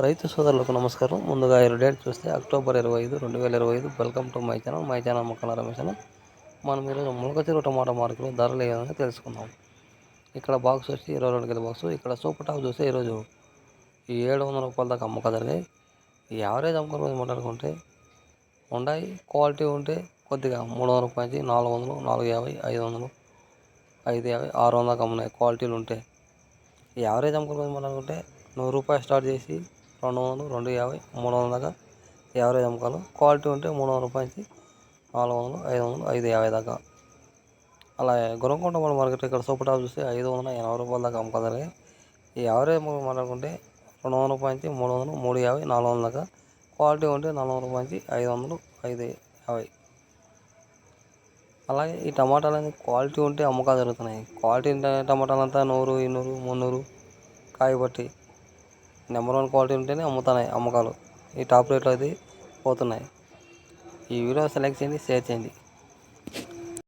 రైతు సోదరులకు నమస్కారం. ముందుగా ఈరోజు డేట్ చూస్తే అక్టోబర్ ఇరవై ఐదు రెండు వేల ఇరవై ఐదు welcome to my channel. My channel మొక్కల రమేష్ మనం ఈరోజు ములకచీర టమాటా మార్కెట్లో ధరలు ఏదని తెలుసుకుందాం. ఇక్కడ బాక్స్ వచ్చి ఇరవై రెండు కిలో బాక్స్. ఇక్కడ సూపర్ టాప్ చూస్తే ఈరోజు ఈ ఏడు వందల రూపాయల దాకా అమ్మక జరిగాయి. ఈ యావరేజ్ అమ్ముకుని మాట్లాడుకుంటే ఉండాయి క్వాలిటీ ఉంటే కొద్దిగా మూడు వందల రూపాయల నుంచి నాలుగు వందలు నాలుగు యాభై ఐదు వందలు ఐదు యాభై ఆరు వందలకు అమ్మున్నాయి. క్వాలిటీలు ఉంటే ఈ యావరేజ్ అమ్ముకుని మాట్లాడుకుంటే నూరు రూపాయలు స్టార్ట్ చేసి రెండు వందలు రెండు యాభై మూడు వందల దాకా యావరేజ్ అమ్మకాలు క్వాలిటీ ఉంటే మూడు వందల రూపాయల నుంచి నాలుగు వందలు ఐదు వందలు ఐదు యాభై దాకా. అలాగే గురంకొండ మన మార్కెట్ ఇక్కడ సూపర్ టాప్ చూస్తే ఐదు వందల ఎనభై రూపాయల దాకా అమ్మకాలు జరిగాయి ఈ యావరేజ్ మాట్లాడుకుంటే రెండు వందల రూపాయల నుంచి మూడు వందలు మూడు యాభై నాలుగు వందల దాకా. క్వాలిటీ ఉంటే నాలుగు వందల రూపాయల నుంచి ఐదు వందలు ఐదు యాభై. అలాగే ఈ టమాటాలు అనేది క్వాలిటీ ఉంటే అమ్మకాలు జరుగుతున్నాయి. క్వాలిటీ టమాటాలు అంతా నూరు ఇన్నూరు మున్నూరు కాయ బట్టి నెంబర్ వన్ క్వాలిటీ ఉంటేనే అమ్ముతున్నాయి అమ్మకాలు. ఈ టాప్ రేట్లో అయితే పోతున్నాయి. ఈ వీడియో సెలెక్ట్ చేయండి షేర్ చేయండి.